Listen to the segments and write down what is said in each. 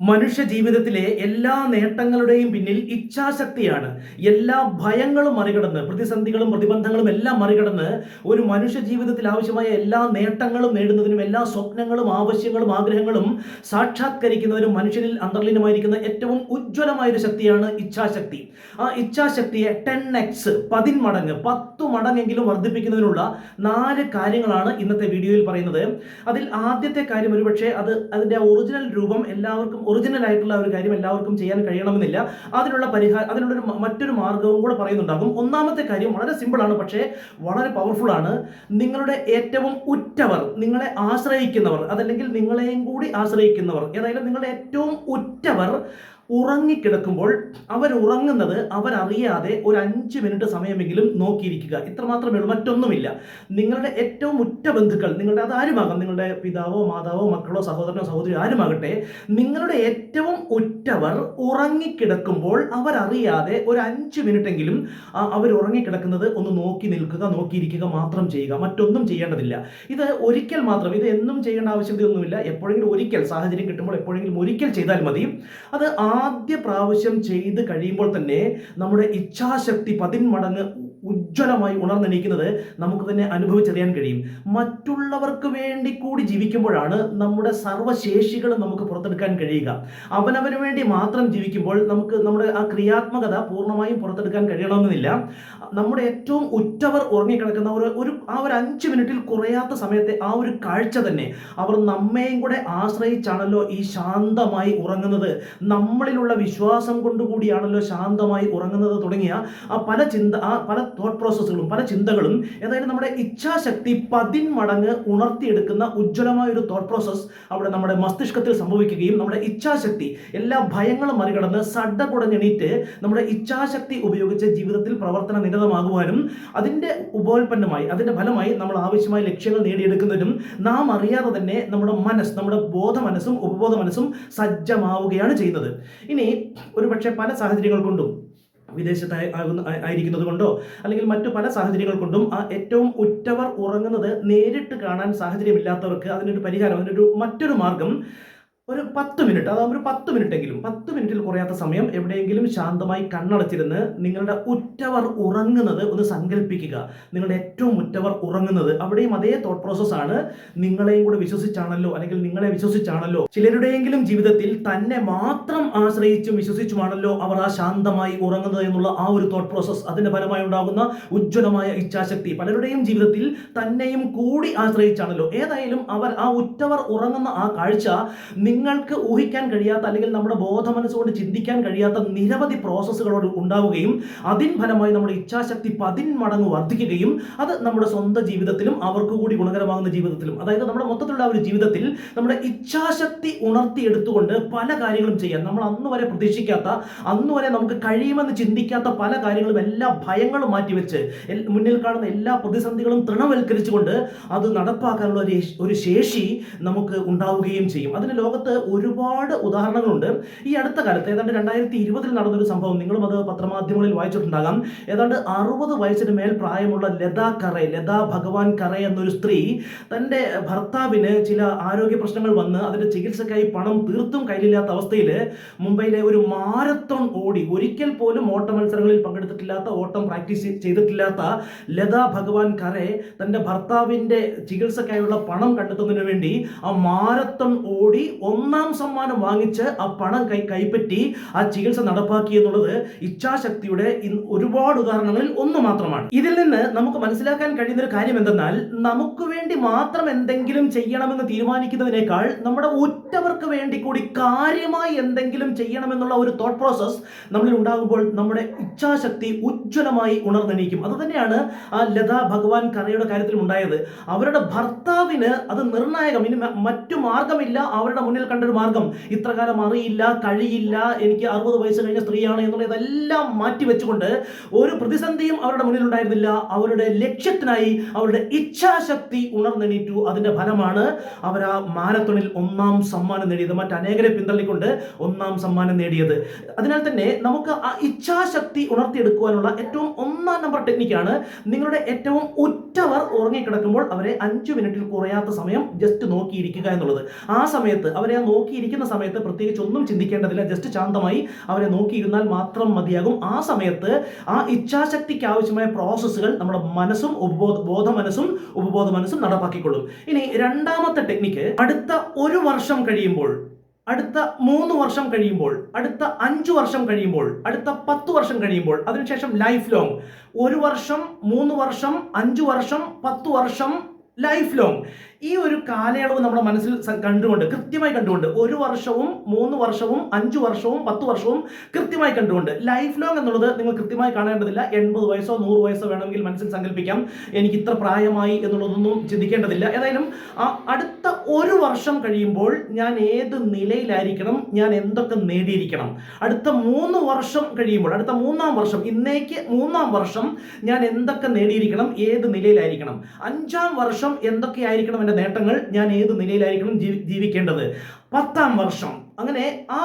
മനുഷ്യ ജീവിതത്തിലെ എല്ലാ നേട്ടങ്ങളുടെയും പിന്നിൽ ഇച്ഛാശക്തിയാണ്. എല്ലാ ഭയങ്ങളും മറികടന്ന് പ്രതിസന്ധികളും പ്രതിബന്ധങ്ങളും എല്ലാം മറികടന്ന് ഒരു മനുഷ്യ ജീവിതത്തിൽ ആവശ്യമായ എല്ലാ നേട്ടങ്ങളും നേടുന്നതിനും എല്ലാ സ്വപ്നങ്ങളും ആവശ്യങ്ങളും ആഗ്രഹങ്ങളും സാക്ഷാത്കരിക്കുന്നതിനും മനുഷ്യനിൽ അന്തർലീനമായിരിക്കുന്ന ഏറ്റവും ഉജ്ജ്വലമായ ഒരു ശക്തിയാണ് ഇച്ഛാശക്തി. ആ ഇച്ഛാശക്തിയെ ടെൻ എക്സ് പതിന്മടങ്ങ് പത്ത് മടങ്ങെങ്കിലും വർദ്ധിപ്പിക്കുന്നതിനുള്ള നാല് കാര്യങ്ങളാണ് ഇന്നത്തെ വീഡിയോയിൽ പറയുന്നത്. അതിൽ ആദ്യത്തെ കാര്യം ഒരുപക്ഷെ അത് അതിന്റെ ഒറിജിനൽ രൂപം എല്ലാവർക്കും ഒറിജിനൽ ആയിട്ടുള്ള ഒരു കാര്യം എല്ലാവർക്കും ചെയ്യാൻ കഴിയണമെന്നില്ല. അതിനുള്ള പരിഹാരം അതിനുള്ള മറ്റൊരു മാർഗവും കൂടെ പറയുന്നുണ്ടാകും. ഒന്നാമത്തെ കാര്യം വളരെ സിമ്പിൾ ആണ് പക്ഷേ വളരെ പവർഫുൾ ആണ്. നിങ്ങളുടെ ഏറ്റവും ഉറ്റവർ നിങ്ങളെ ആശ്രയിക്കുന്നവർ അതല്ലെങ്കിൽ നിങ്ങളെയും കൂടി ആശ്രയിക്കുന്നവർ ഏതായാലും നിങ്ങളുടെ ഏറ്റവും ഉറ്റവർ ഉറങ്ങിക്കിടക്കുമ്പോൾ അവർ ഉറങ്ങുന്നത് അവരറിയാതെ ഒരു അഞ്ച് മിനിറ്റ് സമയമെങ്കിലും നോക്കിയിരിക്കുക. ഇത്രമാത്രമേ ഉള്ളൂ മറ്റൊന്നുമില്ല. നിങ്ങളുടെ ഏറ്റവും ഉറ്റ ബന്ധുക്കൾ നിങ്ങളുടെ അത് ആരുമാകാം നിങ്ങളുടെ പിതാവോ മാതാവോ മക്കളോ സഹോദരനോ സഹോദരി ആരുമാകട്ടെ നിങ്ങളുടെ ഏറ്റവും ഉറ്റവർ ഉറങ്ങിക്കിടക്കുമ്പോൾ അവരറിയാതെ ഒരു അഞ്ച് മിനിറ്റെങ്കിലും ആ- അവർ ഉറങ്ങിക്കിടക്കുന്നത് ഒന്ന് നോക്കി നിൽക്കുക നോക്കിയിരിക്കുക മാത്രം ചെയ്യുക. മറ്റൊന്നും ചെയ്യേണ്ടതില്ല. ഇത് ഒരിക്കൽ മാത്രം ഇത് എന്നും ചെയ്യേണ്ട ആവശ്യകതയൊന്നുമില്ല എപ്പോഴെങ്കിലും ഒരിക്കൽ സാഹചര്യം കിട്ടുമ്പോൾ എപ്പോഴെങ്കിലും ഒരിക്കൽ ചെയ്താൽ മതി. അത് ആദ്യ പ്രാവശ്യം ചെയ്ത് കഴിയുമ്പോൾ തന്നെ നമ്മുടെ ഇച്ഛാശക്തി പതിന്മടങ്ങ് ഉജ്ജ്വലമായി ഉണർന്നെണീക്കുന്നത് നമുക്ക് തന്നെ അനുഭവിച്ചറിയാൻ കഴിയും. മറ്റുള്ളവർക്ക് വേണ്ടി കൂടി ജീവിക്കുമ്പോഴാണ് നമ്മുടെ സർവശേഷികളും നമുക്ക് പുറത്തെടുക്കാൻ കഴിയുക. അവനവന് വേണ്ടി മാത്രം ജീവിക്കുമ്പോൾ നമുക്ക് നമ്മുടെ ആ ക്രിയാത്മകത പൂർണമായും പുറത്തെടുക്കാൻ കഴിയണമെന്നില്ല. നമ്മുടെ ഏറ്റവും ഉറ്റവർ ഉറങ്ങിക്കിടക്കുന്ന ഒരു ഒരു ആ ഒരു അഞ്ച് മിനിറ്റിൽ കുറയാത്ത സമയത്തെ ആ ഒരു കാഴ്ച തന്നെ അവർ നമ്മയും കൂടെ ആശ്രയിച്ചാണല്ലോ ഈ ശാന്തമായി ഉറങ്ങുന്നത്. നമ്മളിലുള്ള വിശ്വാസം കൊണ്ടുകൂടിയാണല്ലോ ശാന്തമായി ഉറങ്ങുന്നത് തുടങ്ങിയ ആ പല ചിന്ത ആ പല തോട്ട് പ്രോസസ്സുകളും പല ചിന്തകളും ഏതായാലും നമ്മുടെ ഇച്ഛാശക്തി പതിന്മടങ്ങ് ഉണർത്തിയെടുക്കുന്ന ഉജ്ജ്വലമായ ഒരു തോട്ട് പ്രോസസ്സ് അവിടെ നമ്മുടെ മസ്തിഷ്കത്തിൽ സംഭവിക്കുകയും നമ്മുടെ ഇച്ഛാശക്തി എല്ലാ ഭയങ്ങളും മറികടന്ന് സഡ കുടഞ്ഞെണീറ്റ് നമ്മുടെ ഇച്ഛാശക്തി ഉപയോഗിച്ച് ജീവിതത്തിൽ പ്രവർത്തന നിരതമാകുവാനും അതിന്റെ ഉപോൽപ്പന്നമായി അതിന്റെ ഫലമായി നമ്മൾ ആവശ്യമായ ലക്ഷ്യങ്ങൾ നേടിയെടുക്കുന്നതിനും നാം അറിയാതെ തന്നെ നമ്മുടെ മനസ്സ് നമ്മുടെ ബോധ മനസ്സും ഉപബോധ മനസ്സും സജ്ജമാവുകയാണ് ചെയ്യുന്നത്. ഇനി ഒരുപക്ഷെ പല സാഹചര്യങ്ങൾ കൊണ്ടും വിദേശത്ത് ആകുന്ന ആയിരിക്കുന്നത് കൊണ്ടോ അല്ലെങ്കിൽ മറ്റു പല സാഹചര്യങ്ങൾ കൊണ്ടും ആ ഏറ്റവും ഉറ്റവർ ഉറങ്ങുന്നത് നേരിട്ട് കാണാൻ സാഹചര്യമില്ലാത്തവർക്ക് അതിനൊരു പരിഹാരം അതിനൊരു മറ്റൊരു മാർഗം ഒരു പത്ത് മിനിറ്റ് അതാ ഒരു പത്ത് മിനിറ്റെങ്കിലും പത്ത് മിനിറ്റിൽ കുറയാത്ത സമയം എവിടെയെങ്കിലും ശാന്തമായി കണ്ണടച്ചിരുന്ന് നിങ്ങളുടെ ഉറ്റവർ ഉറങ്ങുന്നത് ഒന്ന് സങ്കല്പിക്കുക. നിങ്ങളുടെ ഏറ്റവും ഉറ്റവർ ഉറങ്ങുന്നത് അവിടെയും അതേ തോട്ട് പ്രോസസ്സാണ് നിങ്ങളെയും കൂടെ വിശ്വസിച്ചാണല്ലോ അല്ലെങ്കിൽ നിങ്ങളെ വിശ്വസിച്ചാണല്ലോ. ചിലരുടെയെങ്കിലും ജീവിതത്തിൽ തന്നെ മാത്രം ആശ്രയിച്ചും വിശ്വസിച്ചുമാണല്ലോ അവർ ആ ശാന്തമായി ഉറങ്ങുന്നത് എന്നുള്ള ആ ഒരു തോട്ട് പ്രോസസ്സ് അതിന്റെ ഫലമായി ഉണ്ടാകുന്ന ഉജ്ജ്വലമായ ഇച്ഛാശക്തി. പലരുടെയും ജീവിതത്തിൽ തന്നെയും കൂടി ആശ്രയിച്ചാണല്ലോ. ഏതായാലും അവർ ആ ഉറ്റവർ ഉറങ്ങുന്ന ആ കാഴ്ച നിങ്ങൾക്ക് ഊഹിക്കാൻ കഴിയാത്ത അല്ലെങ്കിൽ നമ്മുടെ ബോധ മനസ്സുകൊണ്ട് ചിന്തിക്കാൻ കഴിയാത്ത നിരവധി പ്രോസസ്സുകളോട് ഉണ്ടാവുകയും അതിൻ ഫലമായി നമ്മുടെ ഇച്ഛാശക്തി പതിന്മടങ്ങ് വർദ്ധിക്കുകയും അത് നമ്മുടെ സ്വന്തം ജീവിതത്തിലും അവർക്ക് കൂടി ഗുണകരമാകുന്ന ജീവിതത്തിലും അതായത് നമ്മുടെ മൊത്തത്തിലുള്ള ഒരു ജീവിതത്തിൽ നമ്മുടെ ഇച്ഛാശക്തി ഉണർത്തിയെടുത്തുകൊണ്ട് പല കാര്യങ്ങളും ചെയ്യാൻ നമ്മൾ അന്ന് വരെ പ്രതീക്ഷിക്കാത്ത അന്ന് വരെ നമുക്ക് കഴിയുമെന്ന് ചിന്തിക്കാത്ത പല കാര്യങ്ങളും എല്ലാ ഭയങ്ങളും മാറ്റിവെച്ച് മുന്നിൽ കാണുന്ന എല്ലാ പ്രതിസന്ധികളും തൃണവൽക്കരിച്ചുകൊണ്ട് അത് നടപ്പാക്കാനുള്ള ഒരു ശേഷി നമുക്ക് ഉണ്ടാവുകയും ചെയ്യും. അതിന് ലോകത്ത് ഒരുപാട് ഉദാഹരണങ്ങളുണ്ട്. ഈ അടുത്ത കാലത്ത് ഏതാണ്ട് രണ്ടായിരത്തി ഇരുപതിൽ നടന്നൊരു സംഭവം നിങ്ങളും അത് പത്രമാധ്യമങ്ങളിൽ വായിച്ചിട്ടുണ്ടാകാം. ഏതാണ്ട് അറുപത് വയസ്സിന് മേൽ പ്രായമുള്ള ലതാ കറെ ലതാ ഭഗവാൻ കറെ എന്നൊരു സ്ത്രീ തന്റെ ഭർത്താവിന് ചില ആരോഗ്യ പ്രശ്നങ്ങൾ വന്ന് അതിന്റെ ചികിത്സയ്ക്കായി പണം തീർത്തും കയ്യിലില്ലാത്ത അവസ്ഥയിൽ മുംബൈയിലെ ഒരു മാരത്തോൺ ഓടി ഒരിക്കൽ പോലും ഓട്ട മത്സരങ്ങളിൽ പങ്കെടുത്തിട്ടില്ലാത്ത ഓട്ടം പ്രാക്ടീസ് ചെയ്തിട്ടില്ലാത്ത ലതാ ഭഗവാൻ കറെ തന്റെ ഭർത്താവിന്റെ ചികിത്സയ്ക്കായുള്ള പണം കണ്ടെത്തുന്നതിന് വേണ്ടി ആ മാരത്തോൺ ഓടി ഒന്നാം സമ്മാനം വാങ്ങിച്ച് ആ പണം കൈ കൈപ്പറ്റി ആ ചികിത്സ നടപ്പാക്കി എന്നുള്ളത് ഇച്ഛാശക്തിയുടെ ഒരുപാട് ഉദാഹരണങ്ങളിൽ ഒന്ന് മാത്രമാണ്. ഇതിൽ നിന്ന് നമുക്ക് മനസ്സിലാക്കാൻ കഴിയുന്ന ഒരു കാര്യം എന്തെന്നാൽ നമുക്ക് വേണ്ടി മാത്രം എന്തെങ്കിലും ചെയ്യണമെന്ന് തീരുമാനിക്കുന്നതിനേക്കാൾ നമ്മുടെ ഉറ്റവർക്ക് വേണ്ടി കൂടി കാര്യമായി എന്തെങ്കിലും ചെയ്യണമെന്നുള്ള ഒരു തോട്ട് പ്രോസസ് നമ്മളിൽ ഉണ്ടാകുമ്പോൾ നമ്മുടെ ഇച്ഛാശക്തി ഉജ്ജ്വലമായി ഉണർന്നെണീക്കും. അത് തന്നെയാണ് ആ ലതാ ഭഗവാൻ കറയുടെ കാര്യത്തിലും ഉണ്ടായത്. അവരുടെ ഭർത്താവിന് അത് നിർണായകം ഇനി മറ്റു മാർഗമില്ല അവരുടെ മുന്നിൽ കണ്ടൊരു മാർഗം. ഇത്രകാലം അറിയില്ല കഴിയില്ല എനിക്ക് അറുപത് വയസ്സ് കഴിഞ്ഞ സ്ത്രീയാണ് എന്നുള്ള ഇതെല്ലാം മാറ്റി വെച്ചുകൊണ്ട് ഒരു പ്രതിസന്ധിയും അവരുടെ മുന്നിൽ ഉണ്ടായിരുന്നില്ല അവരുടെ ലക്ഷ്യത്തിനായി അവരുടെ ഇച്ഛാശക്തി ഉണർന്നെണീറ്റു. അതിന്റെ ഫലമാണ് അവർ ആ മാരത്തോണിൽ ഒന്നാം സമ്മാനം നേടിയത്. മറ്റനേകരെ പിന്തള്ളിക്കൊണ്ട് ഒന്നാം സമ്മാനം നേടിയത്. അതിനാൽ തന്നെ നമുക്ക് ആ ഇച്ഛാശക്തി ഉണർത്തിയെടുക്കുവാനുള്ള ഏറ്റവും ഒന്നാം നമ്പർ ടെക്നിക്കാണ് നിങ്ങളുടെ ഏറ്റവും ഉറ്റവർ ഉറങ്ങിക്കിടക്കുമ്പോൾ അവരെ അഞ്ചു മിനിറ്റിൽ കുറയാത്ത സമയം ജസ്റ്റ് നോക്കിയിരിക്കുക എന്നുള്ളത്. ആ സമയത്ത് അവരെ ആ നോക്കിയിരിക്കുന്ന സമയത്ത് പ്രത്യേകിച്ച് ഒന്നും ചിന്തിക്കേണ്ടതില്ല. ജസ്റ്റ് ശാന്തമായി അവരെ നോക്കിയിരുന്നാൽ മാത്രം മതിയാകും. ആ സമയത്ത് ആ ഇച്ഛാശക്തിക്ക് ആവശ്യമായ പ്രോസസ്സുകൾ നമ്മുടെ മനസ്സും ഉപബോധ ബോധ മനസ്സും ഉപബോധ മനസ്സും നടപ്പാക്കിക്കൊള്ളും. ഇനി രണ്ടാമത്തെ ടെക്നിക്ക് അടുത്ത ഒരു വർഷം കഴിയുമ്പോൾ അടുത്ത മൂന്ന് വർഷം കഴിയുമ്പോൾ അടുത്ത അഞ്ചു വർഷം കഴിയുമ്പോൾ അടുത്ത പത്ത് വർഷം കഴിയുമ്പോൾ അതിനുശേഷം ലൈഫ് ലോങ് ഒരു വർഷം മൂന്ന് വർഷം അഞ്ചു വർഷം പത്ത് വർഷം ലൈഫ് ലോങ് ഈ ഒരു കാലയളവ് നമ്മുടെ മനസ്സിൽ കണ്ടുകൊണ്ട് കൃത്യമായി കണ്ടുകൊണ്ട് ഒരു വർഷവും മൂന്ന് വർഷവും അഞ്ച് വർഷവും പത്ത് വർഷവും കൃത്യമായി കണ്ടുകൊണ്ട് ലൈഫ് ലോങ് എന്നുള്ളത് നിങ്ങൾ കൃത്യമായി കാണേണ്ടതില്ല. എൺപത് വയസ്സോ നൂറ് വയസ്സോ വേണമെങ്കിൽ മനസ്സിൽ സങ്കല്പിക്കാം. എനിക്ക് ഇത്ര പ്രായമായി എന്നുള്ളതൊന്നും ചിന്തിക്കേണ്ടതില്ല. ഏതായാലും ആ അടുത്ത ഒരു വർഷം കഴിയുമ്പോൾ ഞാൻ ഏത് നിലയിലായിരിക്കണം ഞാൻ എന്തൊക്കെ നേടിയിരിക്കണം. അടുത്ത മൂന്ന് വർഷം കഴിയുമ്പോൾ അടുത്ത മൂന്നാം വർഷം ഇന്നേക്ക് മൂന്നാം വർഷം ഞാൻ എന്തൊക്കെ നേടിയിരിക്കണം ഏത് നിലയിലായിരിക്കണം. അഞ്ചാം വർഷം എന്തൊക്കെയായിരിക്കണം എന്റെ നേട്ടങ്ങൾ ഞാൻ ഏത് നിലയിലായിരിക്കണം ജീവി- ജീവിക്കേണ്ടത്? പത്താം വർഷം. അങ്ങനെ ആ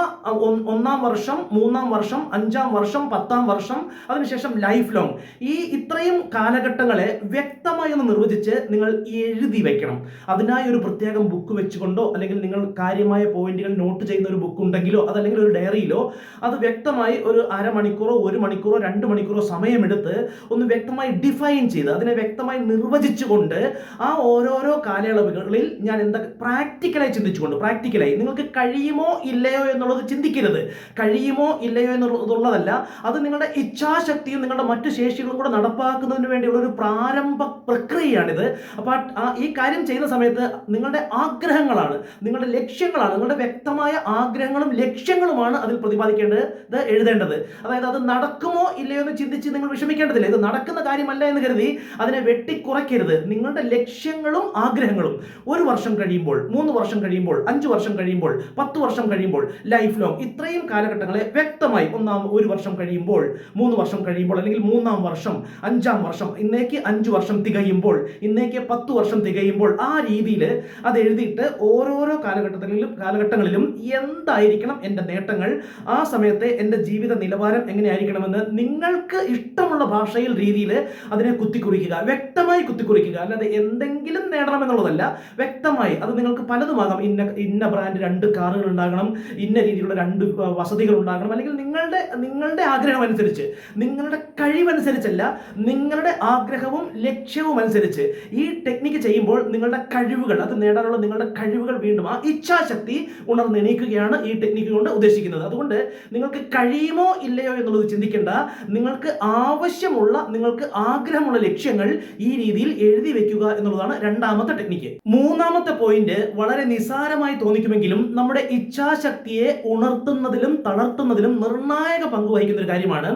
ഒന്നാം വർഷം മൂന്നാം വർഷം അഞ്ചാം വർഷം പത്താം വർഷം അതിനുശേഷം ലൈഫ് ലോങ് ഈ ഇത്രയും കാലഘട്ടങ്ങളെ വ്യക്തമായി ഒന്ന് നിർവചിച്ച് നിങ്ങൾ എഴുതി വെക്കണം. അതിനായി ഒരു പ്രത്യേകം ബുക്ക് വെച്ചുകൊണ്ടോ അല്ലെങ്കിൽ നിങ്ങൾ കാര്യമായ പോയിന്റുകൾ നോട്ട് ചെയ്യുന്ന ഒരു ബുക്ക് ഉണ്ടെങ്കിലോ അതല്ലെങ്കിൽ ഒരു ഡയറിയിലോ അത് വ്യക്തമായി ഒരു അരമണിക്കൂറോ ഒരു മണിക്കൂറോ രണ്ട് മണിക്കൂറോ സമയമെടുത്ത് ഒന്ന് വ്യക്തമായി ഡിഫൈൻ ചെയ്ത് അതിനെ വ്യക്തമായി നിർവചിച്ചുകൊണ്ട് ആ ഓരോരോ കാലയളവുകളിൽ ഞാൻ എന്താ പ്രാക്ടിക്കലായി ചിന്തിച്ചുകൊണ്ട് പ്രാക്ടിക്കലായി നിങ്ങൾക്ക് കഴിയുമോ ഇല്ലയോ എന്നുള്ളത് ചിന്തിക്കരുത്. കഴിയുമോ ഇല്ലയോ എന്നുള്ളതല്ല അത് നിങ്ങളുടെ ഇച്ഛാശക്തിയും നിങ്ങളുടെ മറ്റു ശേഷികളും കൂടെ നടപ്പാക്കുന്നതിന് വേണ്ടിയുള്ള ഒരു പ്രാരംഭ പ്രക്രിയയാണിത്. അപ്പോൾ ഈ കാര്യം ചെയ്യുന്ന സമയത്ത് നിങ്ങളുടെ ആഗ്രഹങ്ങളാണ് നിങ്ങളുടെ ലക്ഷ്യങ്ങളാണ് നിങ്ങളുടെ വ്യക്തമായ ആഗ്രഹങ്ങളും ലക്ഷ്യങ്ങളുമാണ് അതിൽ പ്രതിപാദിക്കേണ്ടത് എഴുതേണ്ടത്. അതായത് അത് നടക്കുമോ ഇല്ലയോ എന്ന് ചിന്തിച്ച് നിങ്ങൾ വിഷമിക്കേണ്ടതില്ല. ഇത് നടക്കുന്ന കാര്യമല്ല എന്ന് കരുതി അതിനെ വെട്ടിക്കുറയ്ക്കരുത്. നിങ്ങളുടെ ലക്ഷ്യങ്ങളും ആഗ്രഹങ്ങളും ഒരു വർഷം കഴിയുമ്പോൾ മൂന്ന് വർഷം കഴിയുമ്പോൾ അഞ്ച് വർഷം കഴിയുമ്പോൾ പത്ത് വർഷം കഴിയുമ്പോൾ ലൈഫ് ലോങ് ഇത്രയും കാലഘട്ടങ്ങളെ വ്യക്തമായി ഒന്നാം ഒരു വർഷം കഴിയുമ്പോൾ മൂന്ന് വർഷം കഴിയുമ്പോൾ അല്ലെങ്കിൽ മൂന്നാം വർഷം അഞ്ചാം വർഷം ഇന്നേക്ക് അഞ്ച് വർഷം തികയുമ്പോൾ ഇന്നേക്ക് പത്ത് വർഷം തികയുമ്പോൾ ആ രീതിയിൽ അത് എഴുതിയിട്ട് ഓരോരോ കാലഘട്ടത്തിലും കാലഘട്ടങ്ങളിലും എന്തായിരിക്കണം എന്റെ നേട്ടങ്ങൾ ആ സമയത്തെ എന്റെ ജീവിത നിലവാരം എങ്ങനെയായിരിക്കണമെന്ന് നിങ്ങൾക്ക് ഇഷ്ടമുള്ള ഭാഷയിൽ രീതിയിൽ അതിനെ കുത്തിക്കുറിക്കുക വ്യക്തമായി കുത്തിക്കുറിക്കുക. അല്ലാതെ എന്തെങ്കിലും നേടണമെന്നുള്ളതല്ല വ്യക്തമായി അത് നിങ്ങൾക്ക് പലതുമാകാം. ഇന്ന ഇന്ന ബ്രാൻഡ് രണ്ട് കാറുകൾ ഉണ്ടാകണം ഇന്ന രീതിയിലുള്ള രണ്ട് വസതികൾ ഉണ്ടാകണം. അല്ലെങ്കിൽ നിങ്ങളുടെ നിങ്ങളുടെ ആഗ്രഹം അനുസരിച്ച് നിങ്ങളുടെ കഴിവനുസരിച്ചല്ല നിങ്ങളുടെ ആഗ്രഹവും ലക്ഷ്യവും അനുസരിച്ച് ഈ ടെക്നിക്ക് ചെയ്യുമ്പോൾ നിങ്ങളുടെ കഴിവുകൾ അത് നേടാനുള്ള നിങ്ങളുടെ കഴിവുകൾ വീണ്ടും ആ ഇച്ഛാശക്തി ഉണർന്നെണീക്കുകയാണ് ഈ ടെക്നിക്ക് കൊണ്ട് ഉദ്ദേശിക്കുന്നത്. അതുകൊണ്ട് നിങ്ങൾക്ക് കഴിയുമോ ഇല്ലയോ എന്നുള്ളത് ചിന്തിക്കേണ്ട. നിങ്ങൾക്ക് ആവശ്യമുള്ള നിങ്ങൾക്ക് ആഗ്രഹമുള്ള ലക്ഷ്യങ്ങൾ ഈ രീതിയിൽ എഴുതി വെക്കുക എന്നുള്ളതാണ് രണ്ടാമത്തെ ടെക്നിക്ക് മൂന്നാമത്തെ പോയിന്റ് വളരെ നിസാരമായി തോന്നിക്കുമെങ്കിലും നമ്മുടെ ഇച്ഛാശക്തിയെ ഉണർത്തുന്നതിലും തളർത്തുന്നതിലും നിർണായക പങ്ക് വഹിക്കുന്ന ഒരു കാര്യമാണ്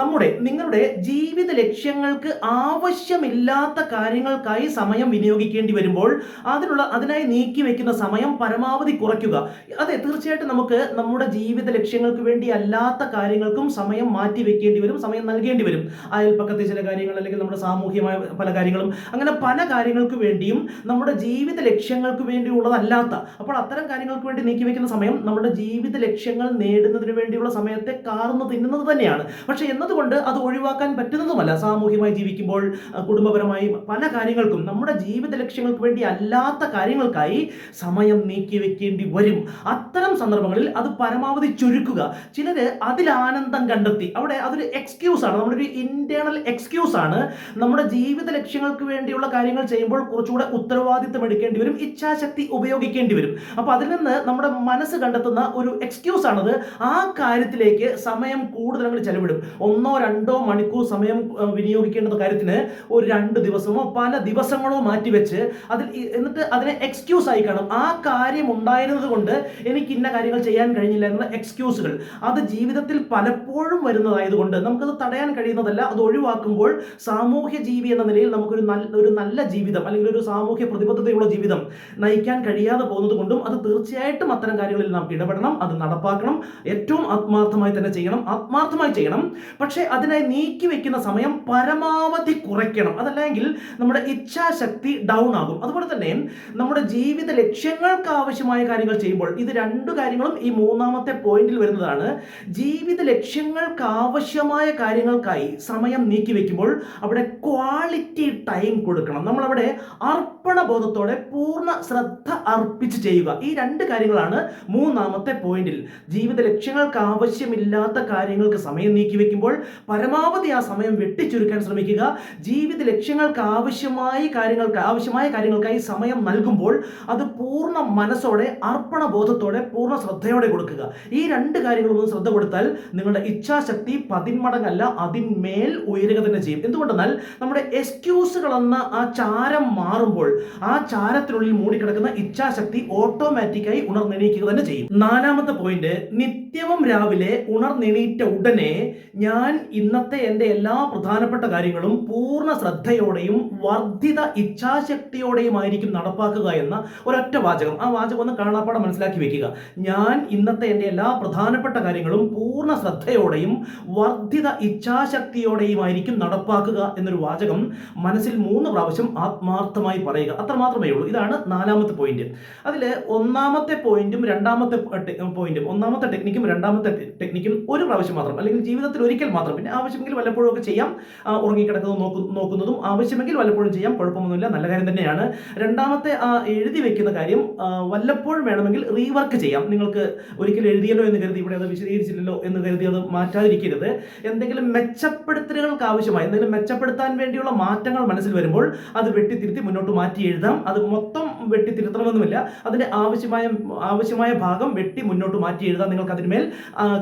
നമ്മുടെ നിങ്ങളുടെ ജീവിത ലക്ഷ്യങ്ങൾക്ക് ആവശ്യമില്ലാത്ത കാര്യങ്ങൾക്കായി സമയം വിനിയോഗിക്കേണ്ടി വരുമ്പോൾ അതിനുള്ള അതിനായി നീക്കി വെക്കുന്ന സമയം പരമാവധി കുറയ്ക്കുക. അതെ തീർച്ചയായിട്ടും നമുക്ക് നമ്മുടെ ജീവിത ലക്ഷ്യങ്ങൾക്ക് വേണ്ടി അല്ലാത്ത കാര്യങ്ങൾക്കും സമയം മാറ്റി വെക്കേണ്ടി വരും സമയം നൽകേണ്ടി വരും. അയൽപ്പക്കത്തെ ചില കാര്യങ്ങൾ അല്ലെങ്കിൽ നമ്മുടെ സാമൂഹ്യമായ പല കാര്യങ്ങളും അങ്ങനെ പല കാര്യങ്ങൾക്ക് വേണ്ടിയും നമ്മുടെ ജീവിത ലക്ഷ്യങ്ങൾക്ക് വേണ്ടിയുള്ളതല്ലാത്ത അപ്പോൾ അത്തരം കാര്യങ്ങൾക്ക് വേണ്ടി നീക്കി വെക്കുന്ന സമയം നമ്മുടെ ജീവിത ലക്ഷ്യങ്ങൾ നേടുന്നതിന് വേണ്ടിയുള്ള സമയത്തെ കാർന്നു തിന്നുന്നത് തന്നെയാണ്. പക്ഷേ എന്നതുകൊണ്ട് അത് ഒഴിവാക്കാൻ പറ്റുന്നതുമല്ല. സാമൂഹ്യമായി ജീവിക്കുമ്പോൾ കുടുംബപരമായി പല കാര്യങ്ങൾക്കും നമ്മുടെ ജീവിത ലക്ഷ്യങ്ങൾക്ക് വേണ്ടി അല്ലാത്ത കാര്യങ്ങൾക്കായി സമയം നീക്കി വെക്കേണ്ടി വരും. അത്തരം സന്ദർഭങ്ങളിൽ അത് പരമാവധി ചുരുക്കുക. ചിലര് അതിൽ ആനന്ദം കണ്ടെത്തി. അവിടെ അതൊരു എക്സ്ക്യൂസ് ആണ്. നമ്മുടെ ഒരു ഇന്റേണൽ എക്സ്ക്യൂസ് ആണ്. നമ്മുടെ ജീവിത ലക്ഷ്യങ്ങൾക്ക് വേണ്ടിയുള്ള കാര്യങ്ങൾ ചെയ്യുമ്പോൾ കുറച്ചുകൂടെ ഉത്തരവാദിത്തം എടുക്കേണ്ടി വരും. ഇച്ഛാശക്തി ഉപയോഗിക്കേണ്ടി വരും. അപ്പൊ അതിൽ നിന്ന് നമ്മുടെ മനസ്സ് കണ്ടെത്തുന്ന ഒരു എക്സ്ക്യൂസ് ആണത്. ആ കാര്യത്തിലേക്ക് സമയം കൂടുതൽ അങ്ങ് ചെലവിടും. ഒന്നോ രണ്ടോ മണിക്കൂർ സമയം വിനിയോഗിക്കേണ്ട കാര്യത്തിന് ഒരു രണ്ട് ദിവസമോ പല ദിവസങ്ങളോ മാറ്റിവെച്ച് അതിൽ എന്നിട്ട് അതിനെ എക്സ്ക്യൂസ് ആയി കാണും. ആ കാര്യം ഉണ്ടായിരുന്നത് കൊണ്ട് എനിക്ക് ഇന്ന കാര്യങ്ങൾ ചെയ്യാൻ കഴിഞ്ഞില്ല എന്നുള്ള എക്സ്ക്യൂസുകൾ അത് ജീവിതത്തിൽ പലപ്പോഴും വരുന്നതായതുകൊണ്ട് നമുക്കത് തടയാൻ കഴിയുന്നതല്ല. അത് ഒഴിവാക്കുമ്പോൾ സാമൂഹ്യ ജീവി എന്ന നിലയിൽ നമുക്കൊരു നല്ല ഒരു നല്ല ജീവിതം അല്ലെങ്കിൽ ഒരു സാമൂഹ്യ പ്രതിബദ്ധതയുള്ള ജീവിതം നയിക്കാൻ കഴിയാതെ പോകുന്നത് കൊണ്ടും അത് തീർച്ചയായിട്ടും അത്തരം കാര്യങ്ങളിൽ നാം ഇടപെടണം അത് നടപ്പാക്കണം ഏറ്റവും ആത്മാർത്ഥമായി തന്നെ ചെയ്യണം ആത്മാർത്ഥമായി ചെയ്യണം. പക്ഷേ അതിനായി നീക്കി വെക്കുന്ന സമയം പരമാവധി കുറയ്ക്കണം. അതല്ലെങ്കിൽ നമ്മുടെ ഇച്ഛാശക്തി ഡൗൺ ആകും. അതുപോലെ തന്നെ നമ്മുടെ ജീവിത ലക്ഷ്യങ്ങൾക്ക് ആവശ്യമായ കാര്യങ്ങൾ ചെയ്യുമ്പോൾ ഇത് രണ്ടു കാര്യങ്ങളും ഈ മൂന്നാമത്തെ പോയിന്റിൽ വരുന്നതാണ്. ജീവിത ലക്ഷ്യങ്ങൾക്ക് ആവശ്യമായ കാര്യങ്ങൾക്കായി സമയം നീക്കി വെക്കുമ്പോൾ അവിടെ ക്വാളിറ്റി ടൈം കൊടുക്കണം. നമ്മളവിടെ അർപ്പണ ബോധത്തോടെ പൂർണ ശ്രദ്ധ അർപ്പിച്ച് ചെയ്യുക. ഈ രണ്ട് കാര്യങ്ങളാണ് മൂന്നാമത്തെ പോയിന്റിൽ. ജീവിത ലക്ഷ്യങ്ങൾക്ക് ആവശ്യമില്ലാത്ത കാര്യങ്ങൾക്ക് സമയം നീക്കി വെക്കുമ്പോൾ പരമാവധി ആ സമയം വെട്ടിച്ചുരുക്കാൻ ശ്രമിക്കുക. ജീവിത ലക്ഷ്യങ്ങൾക്ക് ആവശ്യമായ കാര്യങ്ങൾക്ക് ആവശ്യമായ കാര്യങ്ങൾക്കായി സമയം നൽകുമ്പോൾ അത് പൂർണ മനസ്സോടെ അർപ്പണ ബോധത്തോടെ പൂർണ ശ്രദ്ധയോടെ കൊടുക്കുക. ഈ രണ്ട് കാര്യങ്ങളൊന്നും ശ്രദ്ധ കൊടുത്താൽ നിങ്ങളുടെ ഇച്ഛാശക്തി പതിന്മടങ്ങല്ല അതിന്മേൽ ഉയരുക തന്നെ ചെയ്യും. എന്തുകൊണ്ടെന്നാൽ നമ്മുടെ എക്സ്ക്യൂസുകളെന്ന ആ ചാരം മാറുമ്പോൾ ആ ചാരത്തിനുള്ളിൽ മൂടിക്കിടക്കുന്ന ഇച്ഛാശക്തി ഓട്ടോമാറ്റിക്കായി ഉണർന്നെണീക്കുക തന്നെ ചെയ്യും. നാലാമത്തെ പോയിന്റ് നിത്യവും രാവിലെ ഉണർന്നെണീറ്റ ഉടനെ ഞാൻ ഇന്നത്തെ എന്റെ എല്ലാ പ്രധാനപ്പെട്ട കാര്യങ്ങളും പൂർണ ശ്രദ്ധയോടെയും വർദ്ധിത ഇച്ഛാശക്തിയോടെയുമായിരിക്കും നടപ്പാക്കുക എന്ന ഒരൊറ്റ വാചകം. ആ വാചകം ഒന്ന് കാണാപ്പാടെ മനസ്സിലാക്കി വെക്കുക. ഞാൻ ഇന്നത്തെ എന്റെ എല്ലാ പ്രധാനപ്പെട്ട കാര്യങ്ങളും പൂർണ ശ്രദ്ധയോടെയും വർദ്ധിത ഇച്ഛാശക്തിയോടെയുമായിരിക്കും നടപ്പാക്കുക എന്നൊരു വാചകം മനസ്സിൽ മൂന്ന് പ്രാവശ്യം ആത്മാർത്ഥമായി പറയുക. അത്ര മാത്രമേ ഉള്ളൂ. ഇതാണ് നാലാമത്തെ പോയിന്റ് അതിൽ ഒന്നാമത്തെ പോയിന്റും രണ്ടാമത്തെ പോയിന്റും ഒന്നാമത്തെ ടെക്നിക്കും രണ്ടാമത്തെ ടെക്നിക്കും ഒരു പ്രാവശ്യം മാത്രം അല്ലെങ്കിൽ ജീവിതത്തിൽ ഒരിക്കൽ മാത്രം. പിന്നെ ആവശ്യമെങ്കിൽ വല്ലപ്പോഴും ഒക്കെ ചെയ്യാം. ഉറങ്ങിക്കിടക്കുന്നത് നോക്കു നോക്കുന്നതും ആവശ്യമെങ്കിൽ വല്ലപ്പോഴും ചെയ്യാം. കുഴപ്പമൊന്നുമില്ല നല്ല കാര്യം തന്നെയാണ്. രണ്ടാമത്തെ ആ എഴുതി വെക്കുന്ന കാര്യം വല്ലപ്പോഴും വേണമെങ്കിൽ റീവർക്ക് ചെയ്യാം. നിങ്ങൾക്ക് ഒരിക്കലും എഴുതിയല്ലോ എന്ന് കരുതി ഇവിടെ അത് വിശദീകരിച്ചില്ലല്ലോ എന്ന് കരുതി അത് മാറ്റാതിരിക്കരുത്. എന്തെങ്കിലും മെച്ചപ്പെടുത്തലുകൾക്ക് ആവശ്യമായി എന്തെങ്കിലും മെച്ചപ്പെടുത്താൻ വേണ്ടിയുള്ള മാറ്റങ്ങൾ മനസ്സിൽ വരുമ്പോൾ അത് വെട്ടിത്തിരുത്തി മുന്നോട്ട് മാറ്റി എഴുതാം. അത് മൊത്തം വെട്ടി തിരുത്തണമെന്നുമില്ല. അതിന്റെ ആവശ്യമായ ആവശ്യമായ ഭാഗം വെട്ടി മുന്നോട്ട് മാറ്റി എഴുതാം നിങ്ങൾക്ക് അതിന്മേൽ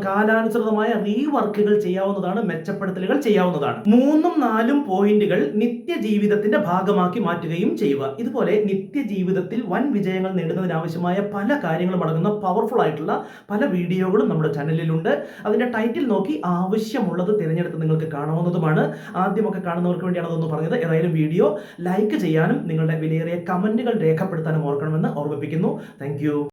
കാലാനുസൃതമായ റീവർക്കുകൾ ചെയ്യാവുന്നതാണ് മെച്ചപ്പെടുത്തലുകൾ ചെയ്യാവുന്നതാണ്. മൂന്നും നാലും പോയിന്റുകൾ നിത്യജീവിതത്തിന്റെ ഭാഗമാക്കി മാറ്റുകയും ചെയ്യുക. ഇതുപോലെ നിത്യജീവിതത്തിൽ വൻ വിജയങ്ങൾ നേടുന്നതിനാവശ്യമായ പല കാര്യങ്ങളും അടങ്ങുന്ന പവർഫുൾ ആയിട്ടുള്ള പല വീഡിയോകളും നമ്മുടെ ചാനലിലുണ്ട്. അതിന്റെ ടൈറ്റിൽ നോക്കി ആവശ്യമുള്ളത് തിരഞ്ഞെടുത്ത് നിങ്ങൾക്ക് കാണാവുന്നതുമാണ്. ആദ്യമൊക്കെ കാണുന്നവർക്ക് വേണ്ടിയാണ് അതൊന്ന് പറഞ്ഞത്. ഏതായാലും വീഡിയോ ലൈക്ക് ചെയ്യാനും നിങ്ങളുടെ വിലയേറിയ കമന്റുകൾ രേഖപ്പെടുത്താനും ഓർക്കണമെന്ന് ഓർമ്മിപ്പിക്കുന്നു. താങ്ക്